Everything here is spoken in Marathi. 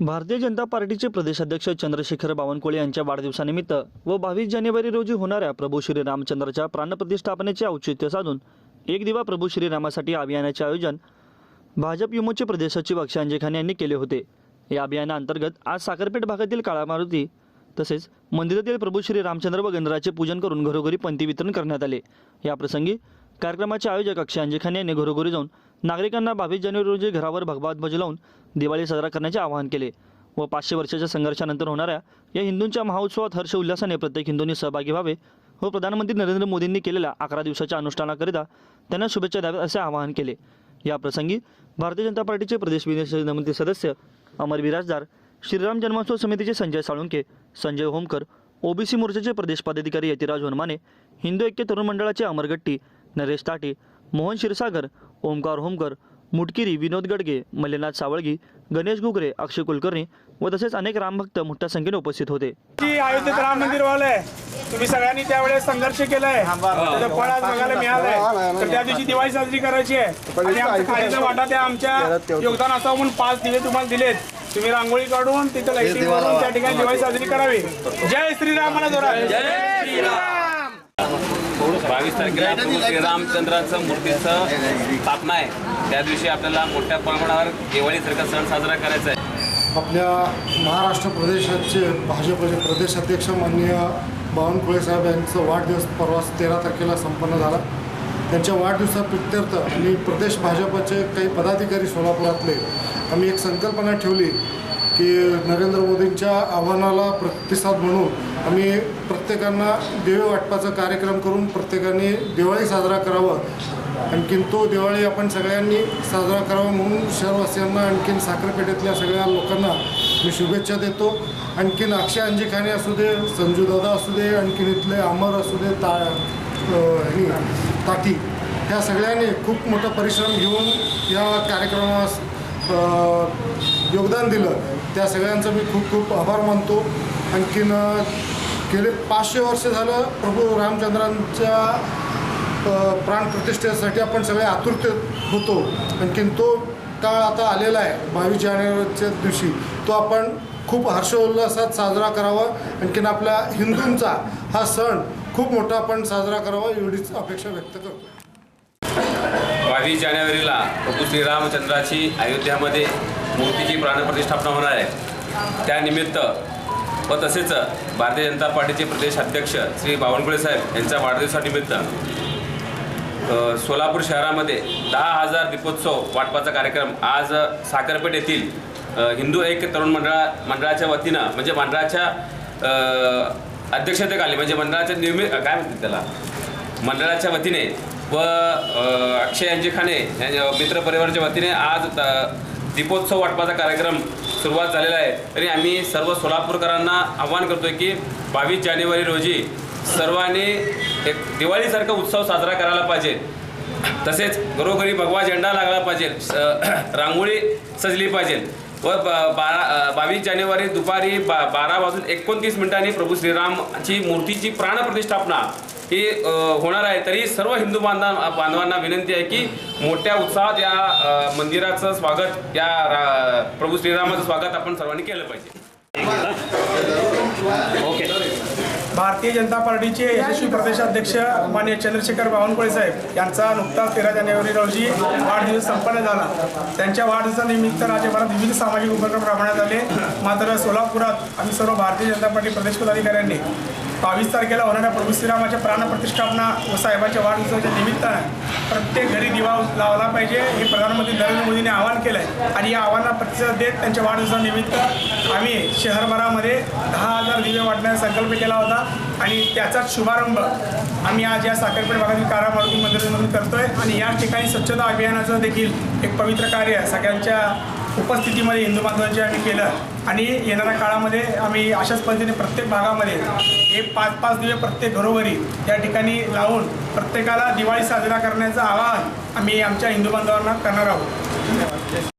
भारतीय जनता पार्टीचे प्रदेशाध्यक्ष चंद्रशेखर बावनकुळे यांच्या वाढदिवसानिमित्त व बावीस जानेवारी रोजी होणाऱ्या प्रभू श्रीरामचंद्राच्या प्राणप्रतिष्ठापनेचे औचित्य साधून एक दिवा प्रभू श्रीरामासाठी अभियानाचे आयोजन भाजप युमोचे प्रदेशाचे सचिव अक्षय अंजेखाने यांनी केले होते. या अभियानाअंतर्गत आज साखरपेठ भागातील काळा मारुती तसेच मंदिरातील प्रभू श्री रामचंद्र व गणराचे पूजन करून घरोघरी पंथी वितरण करण्यात आले. या प्रसंगी कार्यक्रमाचे आयोजक अक्षय अंजेखाने यांनी घरोघरी जाऊन नागरिकांना बावीस जानेवारी रोजी घरावर भगवा ध्वज लावून दिवाळी साजरा करण्याचे आवाहन केले व पाचशे वर्षाच्या संघर्षानंतर होणाऱ्या या हिंदूंच्या महोत्सवात हर्ष उल्हासाने प्रत्येक हिंदूंनी सहभागी व्हावे व प्रधानमंत्री नरेंद्र मोदींनी केलेल्या अकरा दिवसाच्या अनुष्ठानाकरिता त्यांना शुभेच्छा द्याव्यात असे आवाहन केले. या प्रसंगी भारतीय जनता पार्टीचे प्रदेश विदेश सदस्य अमर बिराजदार श्रीराम जन्मोत्सव समितीचे संजय साळुंके संजय होमकर ओबीसी मोर्चाचे प्रदेश पदाधिकारी यतिराज वनमाने हिंदू ऐक्य तरुण मंडळाचे अमर गट्टी नरेश ताटे मोहन क्षीरसागर ओमकार होमकर मुटकिरी विनोद गडगे मल्लीनाथ सावळगी गणेश घुगरे अक्षय कुलकर्णी व तसेच अनेक रामभक्त मोठ्या संख्येने उपस्थित होते. की अयोध्येत राम मंदिर व्हायलंय तुम्ही सगळ्यांनी त्यावेळेस संघर्ष केलाय. त्याचं फळ आज बघायला मिळालंय. तर त्या दिवशी दिवाळी साजरी करायची आहे. आणि खालीचा वाटा त्या आमच्या योगदान असावं म्हणून पाच दिवे तुम्हाला दिलेत. तुम्ही रांगोळी काढून तिथं लाईटिंग मारून त्या ठिकाणी दिवाळी साजरी करावी. जय श्रीराम म्हणा जोरात बावीस तारखेला प्रभू श्रीरामचंद्राचं मूर्तीचं स्थापना आहे. त्या दिवशी आपल्याला मोठ्या प्रमाणावर दिवाळीसारखा सण साजरा करायचा आहे. आपल्या महाराष्ट्र प्रदेशाचे भाजपचे प्रदेशाध्यक्ष माननीय बावनकुळे साहेब यांचा वाढदिवस परवा तेरा तारखेला संपन्न झाला. त्यांच्या वाढदिवसाप्रित्यर्थ आणि प्रदेश भाजपचे काही पदाधिकारी सोलापुरातले आम्ही एक संकल्पना ठेवली की नरेंद्र मोदींच्या आव्हानाला प्रतिसाद म्हणून आम्ही प्रत्येकांना दिवे वाटपाचा कार्यक्रम करून प्रत्येकाने दिवाळी साजरा करावा. आणखीन तो दिवाळी आपण सगळ्यांनी साजरा करावा म्हणून शहरवासियांना आणखीन साखरपेठेतल्या सगळ्या लोकांना मी शुभेच्छा देतो. आणखीन अक्षय अंजिखाने असू दे संजू दादा असू दे आणखीन इथले अमर असू दे ता हे, ताटी ह्या सगळ्यांनी खूप मोठा परिश्रम घेऊन या कार्यक्रमास योगदान दिलं. त्या सगळ्यांचं मी खूप खूप आभार मानतो. आणखीन गेले पाचशे वर्ष झालं प्रभू रामचंद्रांच्या प्राण प्राणप्रतिष्ठेसाठी आपण सगळे आतुरतेत होतो. आणखीन तो काळ आता आलेला आहे बावीस जानेवारीच्या दिवशी. तो आपण खूप हर्षोल्लासात साजरा करावा. आणखीन आपल्या हिंदूंचा हा सण खूप मोठा आपण साजरा करावा एवढीच अपेक्षा व्यक्त करतो. बावीस जानेवारीला प्रभू श्रीरामचंद्राची अयोध्यामध्ये मूर्तीची प्राणप्रतिष्ठापना होणार आहे. त्यानिमित्त व तसेच भारतीय जनता पार्टीचे प्रदेश अध्यक्ष श्री बावनकुळे साहेब यांच्या वाढदिवसानिमित्त सोलापूर शहरामध्ये दहा हजार दीपोत्सव वाटपाचा कार्यक्रम आज साखरपेठ येथील हिंदू ऐक्य तरुण मंडळा मंडळाच्या वतीनं म्हणजे मंडळाच्या अध्यक्षतेखाली म्हणजे मंडळाच्या नियमित काय म्हणतात त्याला? मंडळाच्या वतीने व अक्षय अक्षय अंजिखाने यांच्या मित्रपरिवाराच्या वतीने आज दीपोत्सव वाटपाचा कार्यक्रम सुरुवात झालेला आहे. तरी आम्ही सर्व सोलापूरकरांना आव्हान करतोय की बावीस जानेवारी रोजी सर्वांनी एक दिवाळीसारखा उत्सव साजरा करायला पाहिजे. तसेच घरोघरी भगवा झेंडा लागला पाहिजे. स- रांगोळी सजली पाहिजे. व बारा बावीस जानेवारी दुपारी बा बारा वाजून एकोणतीस मिनिटांनी प्रभू श्रीरामची मूर्तीची प्राणप्रतिष्ठापना ही होणार आहे. तरी सर्व हिंदू बांधव बांधवांना विनंती आहे की मोठ्या उत्साहात या मंदिराचं स्वागत या प्रभू श्रीरामाचं स्वागत आपण सर्वांनी केलं पाहिजे. ओके. भारतीय जनता पार्टीचे यशस्वी प्रदेशाध्यक्ष मान्य चंद्रशेखर बावनकुळे साहेब यांचा नुकताच तेरा जानेवारी रोजी वाढदिवस संपन्न झाला. त्यांच्या वाढदिवसानिमित्त राज्यभरात विविध सामाजिक उपक्रम राबवण्यात आले. मात्र सोलापुरात आम्ही सर्व भारतीय जनता पार्टी प्रदेश पदाधिकाऱ्यांनी बावीस तारखेला होणाऱ्या प्रभू श्रीरामाच्या प्राणप्रतिष्ठापना व साहेबाच्या वाढदिवसाच्या निमित्तानं प्रत्येक घरी दिवा लावला पाहिजे हे प्रधानमंत्री नरेंद्र मोदींनी आवाहन केलं आहे आणि या आव्हानाला प्रतिसाद देत त्यांच्या वाढदिवसानिमित्त आम्ही शहरभरामध्ये दहा हजार दिवे वाटण्याचा संकल्प केला होता. आणि त्याचाच शुभारंभ आम्ही आज या साखरपेठ भागातील कारा मारुती मंदिरामधून करतोय. आणि या ठिकाणी स्वच्छता अभियानाचं देखील एक पवित्र कार्य सगळ्यांच्या उपस्थितीमध्ये हिंदू बांधवांचे आम्ही केलं आणि येणाऱ्या काळामध्ये आम्ही अशाच पद्धतीने प्रत्येक भागामध्ये हे पाच पाच दिवे प्रत्येक घरोघरी या ठिकाणी लावून प्रत्येकाला दिवाळी साजरा करण्याचं आवाहन आम्ही आमच्या हिंदू बांधवांना करणार आहोत.